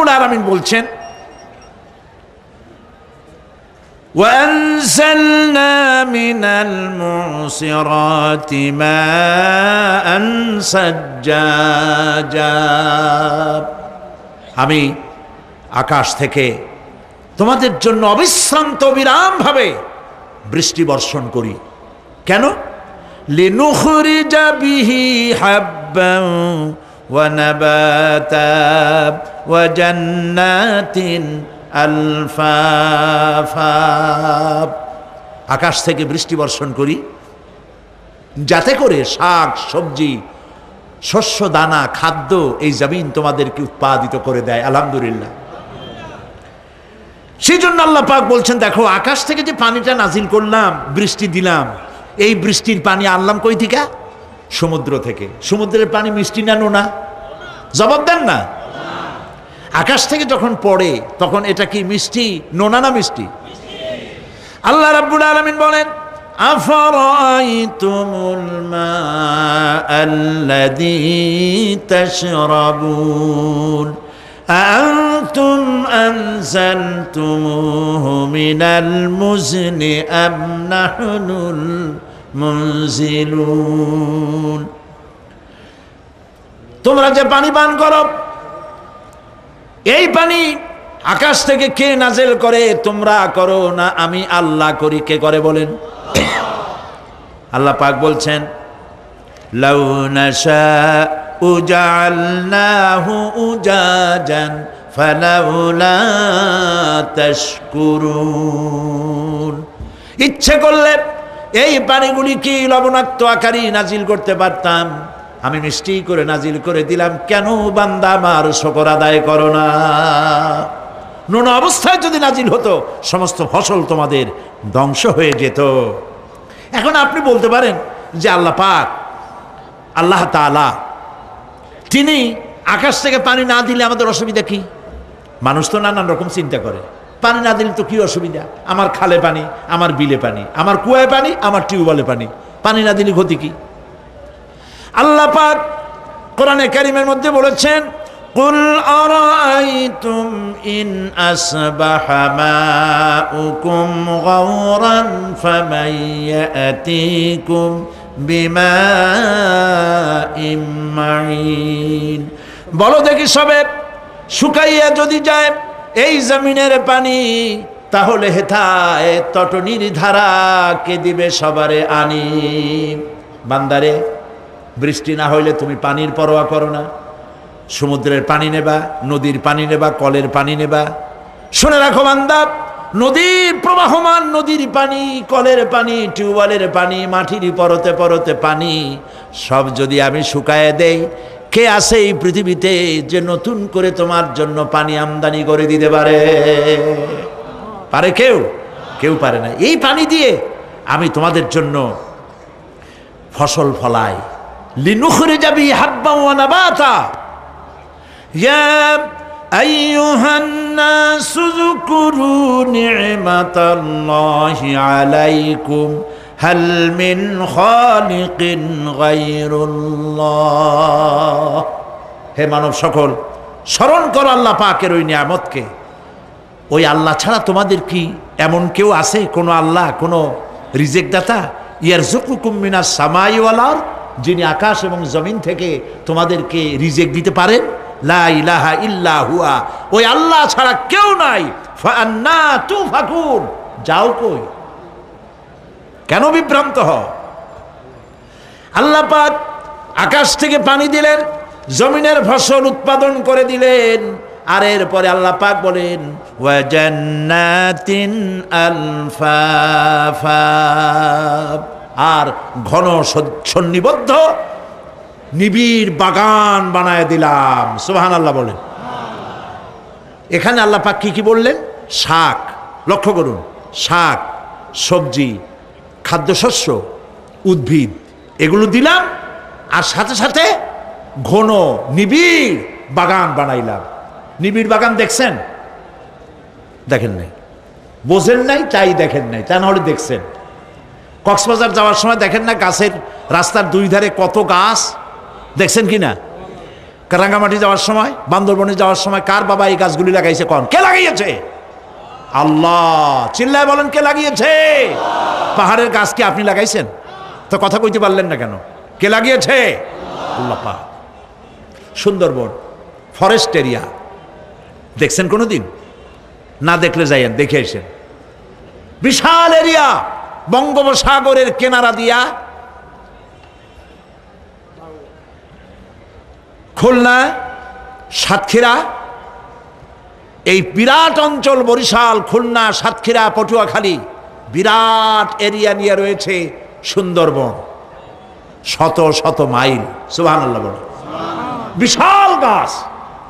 রাব্বুল আলামিন বলছেন وأنزلنا من المعصرات ماء سجاجا আমি আকাশ থেকে তোমাদের জন্য অবিশ্রান্ত বিরামভাবে বৃষ্টি বর্ষণ করি কেন লিনুখরিজ বিহি হাব্বান ওয়া জান্নাতিন আলফাফা আকাশ থেকে বৃষ্টি বর্ষণ করি। যাতে করে শাক, সবজি, শস্য, দানা, খাদ্য এই জমিন তোমাদেরকে উৎপাদিত করে দেয়। আলহামদুলিল্লাহ। সেই জন্য আল্লাহ পাক বলছেন, দেখো, আকাশ থেকে যে পানিটা নাজিল করলাম, বৃষ্টি দিলাম, এই বৃষ্টির পানি আনলাম কই থেকে? সমুদ্র থেকে সমুদ্রের পানি মিষ্টি না নোনা জবাব দেন না আকাশ থেকে যখন পড়ে তখন এটা কি মিষ্টি নোনা না মিষ্টি আল্লাহ রাব্বুল আলামিন বলেন আফরাআইতুমুল মাআল্লাযী তাশরাবুন أأنتم أنزلتموه من المزن أم نحن মুনজিলুন। তোমরা যে পানি পান করো, এই পানি আকাশ থেকে কে নাজেল করে, তোমরা করো না, আমি আল্লাহ করি। কে করে বলেন? আল্লাহ পাক বলছেন লাউনাশা উজালনাহু উজাজান ফালাউলা তাশকুরুন। ইচ্ছে করলে এই পানিগুলি কি লবণাক্ত আকারী নাজিল করতে পারতাম? আমি মিষ্টি করে নাজিল করে দিলাম, কেন বান্দা আমার শকর আদায় করো না? নুন অবস্থায় যদি নাজিল হতো, সমস্ত ফসল তোমাদের ধ্বংস হয়ে যেত। এখন আপনি বলতে পারেন যে আল্লাহ পাক, আল্লাহ তালা তিনি আকাশ থেকে পানি না দিলে আমাদের অসুবিধা কি? মানুষ তো নানান রকম চিন্তা করে। পানি না দিলে তো কি অসুবিধা আমার খালে পানি আমার বিলে পানি আমার কুয়ায় পানি আমার টিউবওয়েলে পানি পানি না দিলে ক্ষতি কি আল্লাহ পাক কোরআনে কারিমের মধ্যে বলেছেন قل أرأيتم إن أصبح ماؤكم غورا فمن يأتيكم بماء معين বলো দেখি সবে শুকাইয়া যদি যায় এই জমিনের পানি, তাহলে হেথায় তটনির ধারা কে দিবে সবারে আনি। বান্দারে, বৃষ্টি না হইলে তুমি পানির পরোয়া করো না। সমুদ্রের পানি নেবা, নদীর পানি নেবা, কলের পানি নেবা। শুনে রাখো বান্দা, নদীর প্রবাহমান নদীর পানি, কলের পানি, টিউবওয়েলের পানি, মাটির পরতে পরতে পানি, সব যদি আমি শুকায় দেই কে আছে এই পৃথিবীতে যে নতুন করে তোমার জন্য পানি আমদানি করে দিতে পারে? পারে কেউ? কেউ পারে না। এই পানি দিয়ে আমি তোমাদের জন্য ফসল ফলাই। লিনুখরে যাবি হাব্বা ওয়া নাবাতা। ইয়া আইয়ুহান নাস যকুরু নি'মাতাল্লাহি আলাইকুম হাল মিন খালিকিন গায়রুল্লাহ হে মানব সকল, স্মরণ করো আল্লাহ পাকের ওই নিয়ামতকে। ওই আল্লাহ ছাড়া তোমাদের কি এমন কেউ আছে? কোনো আল্লাহ, কোনো রিজেক্ট দাতা ইয়ার জকুকুমিনা সামাইওয়ালার যিনি আকাশ এবং জমিন থেকে তোমাদেরকে রিজেক্ট দিতে পারেন। লা ইলাহা ইল্লা হুয়া। ওই আল্লাহ ছাড়া কেউ নাই। ফান্না তু ফাকুন যাও কই? কেন বিভ্রান্ত হ আল্লাহ পাক আকাশ থেকে পানি দিলেন, জমিনের ফসল উৎপাদন করে দিলেন, আর এরপরে আল্লাহ পাক বলেন আর ঘন সন্নিবদ্ধ, নিবিড় বাগান বানায় দিলাম। সুবাহান আল্লাহ বলেন। এখানে আল্লাহ পাক কি কি বললেন? শাক, লক্ষ্য করুন, শাক, সবজি খাদ্যশস্য, উদ্ভিদ, এগুলো দিলাম আর সাথে সাথে ঘন নিবিড় বাগান বানাইলাম। নিবিড় বাগান দেখছেন? দেখেন নাই। বোঝেন নাই, তাই দেখেন নাই। তা নাহলে দেখছেন। কক্সবাজার যাওয়ার সময় দেখেন না গাছের রাস্তার দুই ধারে কত গাছ? দেখছেন কি না? রাঙ্গামাটি যাওয়ার সময়, বান্দরবনে যাওয়ার সময় কার বাবা এই গাছগুলি লাগাইছে কন? কে লাগিয়েছে আল্লাহ। চিল্লায় বলেন, কে লাগিয়েছে? পাহাড়ের গাছ কি আপনি লাগাইছেন? তো কথা কইতে পারলেন না কেন? কে লাগিয়েছে? সুন্দরবন ফরেস্ট এরিয়া দেখছেন কোনো দিন না দেখলে যাইয়েন, দেখে এসেন বিশাল এরিয়া বঙ্গোপসাগরের কেনারা দিয়া। খুলনা, সাতক্ষীরা। এই বিরাট অঞ্চল বরিশাল, খুলনা, সাতক্ষীরা, পটুয়াখালী। বিরাট এরিয়া নিয়ে রয়েছে সুন্দরবন। শত শত মাইল। সুবাহ বলে। বিশাল গাছ।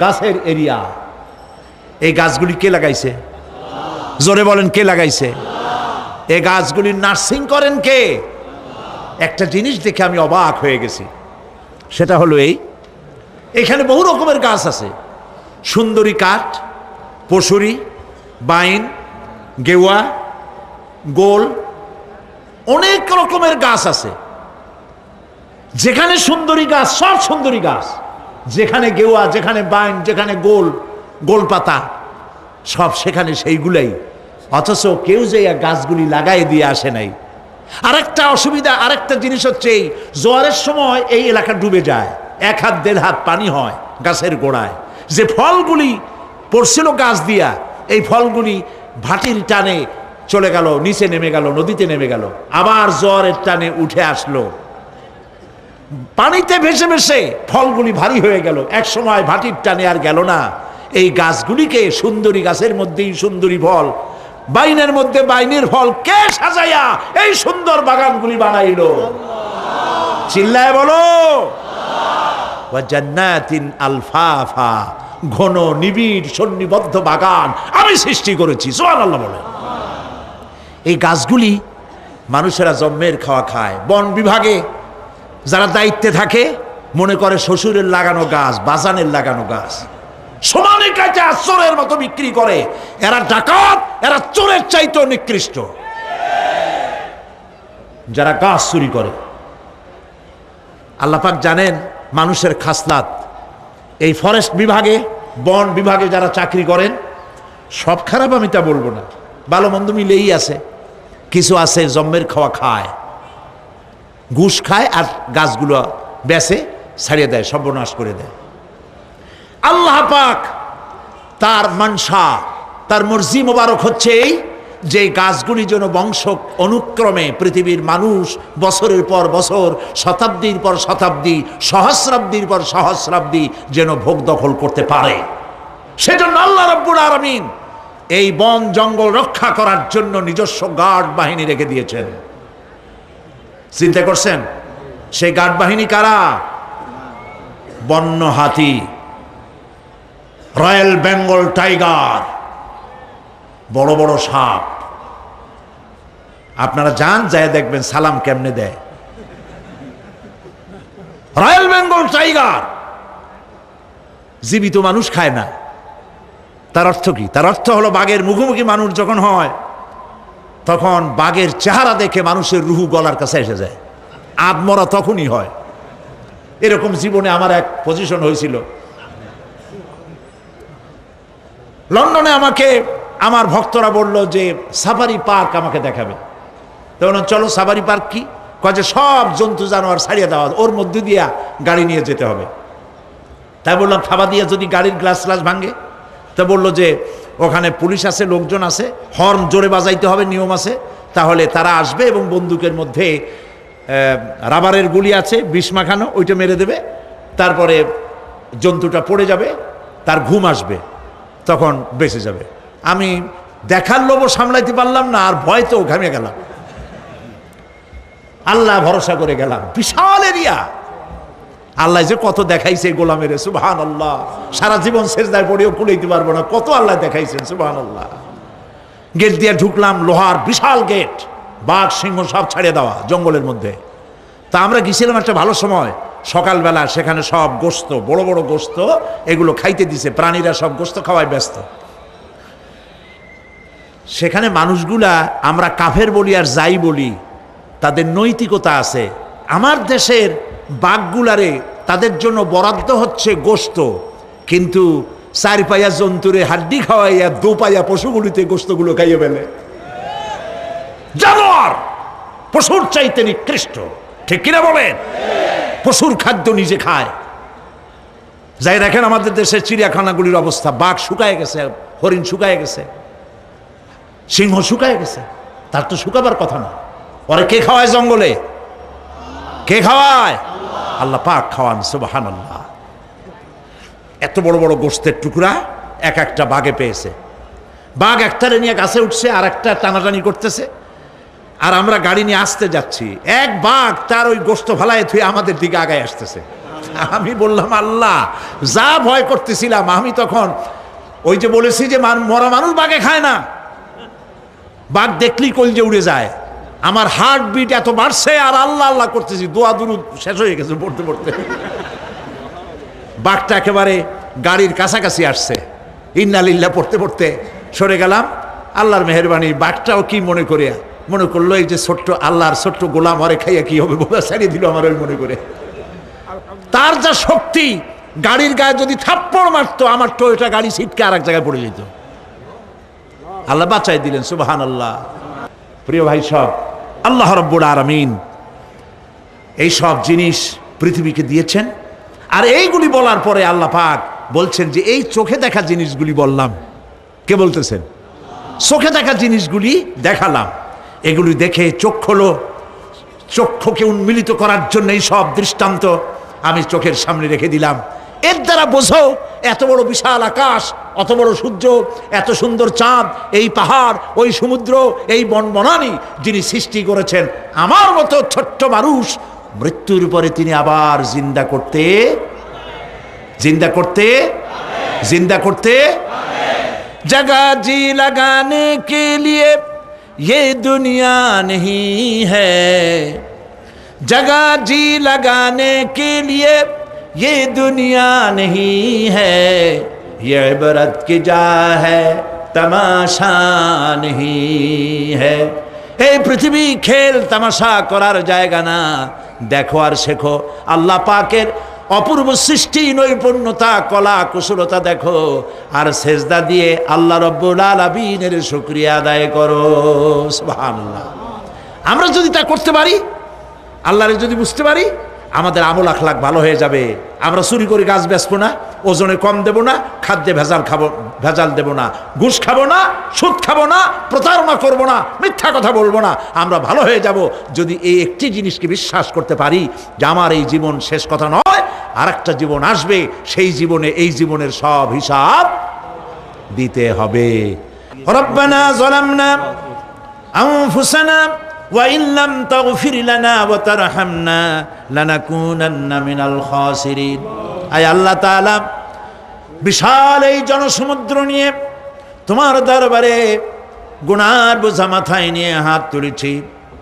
গাছের এরিয়া। এই গাছগুলি কে লাগাইছে? জোরে বলেন, কে লাগাইছে? এই গাছগুলি নার্সিং করেন কে? একটা জিনিস দেখে আমি অবাক হয়ে গেছি। সেটা হলো এই। এখানে বহু রকমের গাছ আছে। সুন্দরী কাঠ, পশুরি, বাইন, গেওয়া গোল, অনেক রকমের গাছ আছে। যেখানে সুন্দরী গাছ, সব সুন্দরী গাছ। যেখানে গেওয়া যেখানে বাইন, যেখানে গোল গোল পাতা, সব সেখানে সেইগুলাই। অথচ কেউ যে গাছগুলি লাগাই দিয়ে আসে নাই। আরেকটা অসুবিধা, আরেকটা জিনিস হচ্ছে এই, জোয়ারের সময় এই এলাকা ডুবে যায়। এক হাত, দেড় হাত পানি হয় গাছের গোড়ায়। যে ফলগুলি পড়ছিল গাছ দিয়া, এই ফলগুলি ভাটির টানে চলে গেল, নিচে নেমে গেল, নদীতে নেমে গেল। আবার জ্বরের টানে উঠে আসলো। পানিতে ভেসে ভেসে ফলগুলি ভারী হয়ে গেল। এক সময় ভাটির টানে আর গেল না। এই গাছগুলিকে সুন্দরী গাছের মধ্যেই সুন্দরী ফল। বাইনের মধ্যে বাইনের ফল কে সাজাইয়া এই সুন্দর বাগানগুলি বানাইল? চিল্লায় বলো। আলফাফা, ঘন নিবিড় সন্নিবদ্ধ বাগান আমি সৃষ্টি করেছি। সোহান আল্লাহ বলে এই গাছগুলি মানুষেরা জন্মের খাওয়া খায়। বন বিভাগে যারা দায়িত্বে থাকে, মনে করে শ্বশুরের লাগানো গাছ, বাজানের লাগানো গাছ। সমানে কাছে চোরের মতো বিক্রি করে। এরা ডাকাত, এরা চোরের চাইতেও নিকৃষ্ট। যারা গাছ চুরি করে। আল্লাপাক জানেন মানুষের খাসলাত। এই ফরেস্ট বিভাগে, বন বিভাগে যারা চাকরি করেন, সব খারাপ আমি তা বলব না। ভালো মন্দ মিলেই আছে। কিছু আছে, জম্মের খাওয়া খায়। ঘুষ খায় আর গাছগুলো বেসে ছাড়িয়ে দেয়, সর্বনাশ করে দেয়। আল্লাহ পাক তার মানসা, তার মর্জি মোবারক হচ্ছে এই যে গাছগুলি যেন বংশ অনুক্রমে পৃথিবীর মানুষ বছরের পর বছর, শতাব্দীর পর শতাব্দী, সহস্রাব্দীর পর সহস্রাব্দী যেন ভোগ দখল করতে পারে। সেজন্য আল্লাহ রব্বুল আলমিন এই বন জঙ্গল রক্ষা করার জন্য নিজস্ব গার্ড বাহিনী রেখে দিয়েছেন। চিন্তা করছেন? সেই গার্ড বাহিনী কারা? বন্য হাতি, রয়্যাল বেঙ্গল টাইগার, বড় বড় সাপ। আপনারা যান যায় দেখবেন সালাম কেমনে দেয়। রয়্যাল বেঙ্গল টাইগার, জীবিত মানুষ খায় না। তার অর্থ কি? তার অর্থ হলো বাঘের মুখোমুখি মানুষ যখন হয়, তখন বাঘের চেহারা দেখে মানুষের রুহু গলার কাছে এসে যায়। আদমরা তখনই হয়। এরকম জীবনে আমার এক পজিশন হয়েছিল। লন্ডনে আমাকে, আমার ভক্তরা বলল যে, সাফারি পার্ক আমাকে দেখাবে। তখন চলো, সাফারি পার্ক কি? কয়ে সব জন্তু, জানোয়ার ছাড়িয়ে দেওয়া ওর মধ্যে দিয়া গাড়ি নিয়ে যেতে হবে। তাই বললাম, থাবা দিয়ে যদি গাড়ির গ্লাস গ্লাস ভাঙে তা বলল যে, ওখানে পুলিশ আছে, লোকজন আছে, হর্ন জোরে বাজাইতে হবে, নিয়ম আছে, তাহলে তারা আসবে এবং বন্দুকের মধ্যে রাবারের গুলি আছে, বিষ মাখানো, ওইটা মেরে দেবে, তারপরে জন্তুটা পড়ে যাবে, তার ঘুম আসবে, তখন বেঁচে যাবে। আমি দেখার লোভ সামলাইতে পারলাম না, আর ভয় তো ঘামে গেলাম। আল্লাহ ভরসা করে গেলাম। বিশাল এরিয়া! আল্লাহ যে কত দেখাইছে গোলামের সুবাহান আল্লাহ সারা জীবন শেষদায় পড়েও কুলাইতে পারব না, কত আল্লাহ দেখাইছেন সুবাহান আল্লাহ গেট দিয়ে ঢুকলাম, লোহার বিশাল গেট। বাঘ, সিংহ সব ছাড়িয়ে দেওয়া, জঙ্গলের মধ্যে। তা আমরা গেছিলাম একটা ভালো সময়। সকালবেলা সেখানে সব গোস্ত, বড় বড় গোস্ত, এগুলো খাইতে দিছে, প্রাণীরা সব গোস্ত খাওয়ায় ব্যস্ত। সেখানে মানুষগুলা, আমরা কাফের বলি আর যাই বলি, তাদের নৈতিকতা আছে। আমার দেশের বাঘগুলারে তাদের জন্য বরাদ্দ হচ্ছে গোস্ত। কিন্তু চার পায়া জন্তুরে হাড্ডি খাওয়াইয়া দু পায়া পশুগুলিতে গোস্তগুলো খাইয়ে ফেলে। জানোয়ার পশুর চাইতে নিকৃষ্ট, ঠিক কিনা বলেন? পশুর খাদ্য নিজে খায়। যাই রাখেন আমাদের দেশের চিড়িয়াখানাগুলির অবস্থা, বাঘ শুকায় গেছে, হরিণ শুকায় গেছে, সিংহ শুকায় গেছে, তার তো শুকাবার কথা না। পরে কে খাওয়ায় জঙ্গলে? কে খাওয়ায়? আল্লাহ পাক খাওয়ান সুবাহান আল্লাহ এত বড় বড় গোস্তের টুকরা এক একটা বাঘে পেয়েছে। বাঘ একটারে নিয়ে গাছে উঠছে, আর একটা টানাটানি করতেছে। আর আমরা গাড়ি নিয়ে আসতে যাচ্ছি। এক বাঘ তার ওই গোস্ত ভালায় থুয়ে আমাদের দিকে আগায় আসতেছে। আমি বললাম, আল্লাহ, যা ভয় করতেছিলাম, আমি তখন ওই যে বলেছি যে মরা মানুষ বাঘে খায় না। বাঘ দেখলেই কলজে উড়ে যায়। আমার হার্ট বিট এত বাড়ছে আর আল্লাহ আল্লাহ করতেছি। দোয়া দুরুদ শেষ হয়ে গেছে পড়তে পড়তে। বাঘটা একেবারে গাড়ির কাছাকাছি আসছে। ইন্নালিল্লা পড়তে পড়তে সরে গেলাম। আল্লাহর মেহরবানি, বাঘটাও কি মনে করে মনে করল এই যে ছোট্ট আল্লাহর ছোট্ট গোলাম হরে খাইয়া কি হবে বোঝা ছাড়িয়ে দিল আমার ওই মনে করে। তার যা শক্তি, গাড়ির গায়ে যদি থাপ্পড় মারতো, আমার টয়োটা গাড়ি ছিটকে আর এক জায়গায় পড়ে যেত। আল্লাহ বাঁচাই দিলেন সুবাহান আল্লাহ প্রিয় ভাই, সব আল্লাহ রব্বুল আরামিন এই সব জিনিস পৃথিবীকে দিয়েছেন। আর এইগুলি বলার পরে আল্লাহ পাক বলছেন যে, এই চোখে দেখা জিনিসগুলি বললাম। কে বলতেছেন? চোখে দেখা জিনিসগুলি দেখালাম। এগুলি দেখে চোখ হলো চক্ষুকে উন্মিলিত করার জন্য এই সব দৃষ্টান্ত আমি চোখের সামনে রেখে দিলাম। এর দ্বারা বোঝো, এত বড় বিশাল আকাশ অত বড় সূর্য এত সুন্দর চাঁদ এই পাহাড় ওই সমুদ্র এই বনবনানি যিনি সৃষ্টি করেছেন আমার মতো ছোট্ট মানুষ মৃত্যুর পরে তিনি আবার জিন্দা করতে জিন্দা করতে জিন্দা করতে जगह जी लगाने के लिए ये दुनिया नहीं है जगह जी लगाने के लिए ये दुनिया नहीं है ये इबरत की जा है तमाशा नहीं है এই পৃথিবী খেল তামাশা করার জায়গা না দেখো আর শেখো আল্লাহ পাকের অপূর্ব সৃষ্টি নৈপুণ্যতা কলা কুশলতা দেখো আর সেজদা দিয়ে আল্লাহ রব্বুল আলামিনের শুক্রিয়া আদায় করো সুবহানাল্লাহ আমরা যদি তা করতে পারি আল্লাহরে যদি বুঝতে পারি আমাদের আমল আখলাখ ভালো হয়ে যাবে আমরা চুরি করে গাছ বেচবো না ওজনে কম দেব না খাদ্যে ভেজাল খাবো ভেজাল দেব না ঘুষ খাবো না সুদ খাবো না প্রতারণা করব না মিথ্যা কথা বলবো না আমরা ভালো হয়ে যাব যদি এই একটি জিনিসকে বিশ্বাস করতে পারি যে আমার এই জীবন শেষ কথা নয় আর একটা জীবন আসবে সেই জীবনে এই জীবনের সব হিসাব দিতে হবে রব্বানা জলামনা أنفسنا وإن لم تغفر لنا وترحمنا لنكونن من الخاسرين আয় আল্লাহ তাআলা বিশাল এই জনসমুদ্র নিয়ে তোমার দরবারে গুনার বোঝা মাথায় নিয়ে হাত তুলেছি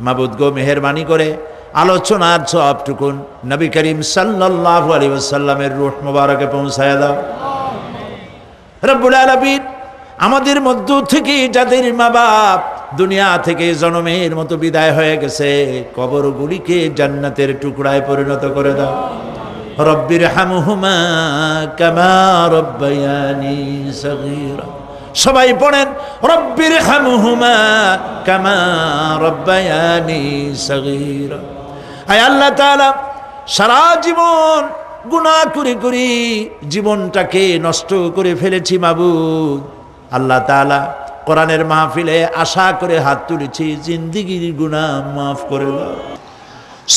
মাবুদ গো মেহরবানি করে আলোচনার সবটুকুন নবী করিম সাল্লাল্লাহু আলাইহি ওয়াসাল্লামের রূহ মুবারকে পৌঁছায় দাও রব্বুল আলামিন আমাদের মধ্য থেকে যাদের মা বাপ দুনিয়া থেকে জনমের মতো বিদায় হয়ে গেছে। কবরগুলিকে জান্নাতের টুকরায় পরিণত করে দাও। রব্বির হামহুমা কামা রব্বায়ানি সগীরা। সবাই পড়েন, রব্বির হামহুমা কামা রব্বায়ানি সগীরা। আয় আল্লাহ তাআলা, সারা জীবন গুনাহ করে করে জীবনটাকে নষ্ট করে ফেলেছি মাবুদ। আল্লাহ তাআলা কোরআনের মাহফিলে আশা করে হাত তুলেছি জিন্দিগির গুনাহ মাফ করে দাও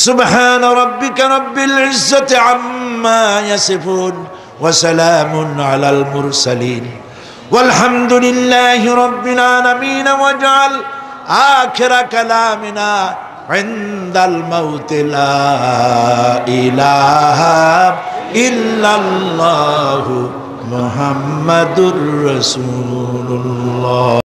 سبحان ربك رب العزة عما يصفون وسلام على المرسلين والحمد لله رب العالمين واجعل آخر كلامنا عند الموت لا إله إلا الله محمد رسول الله.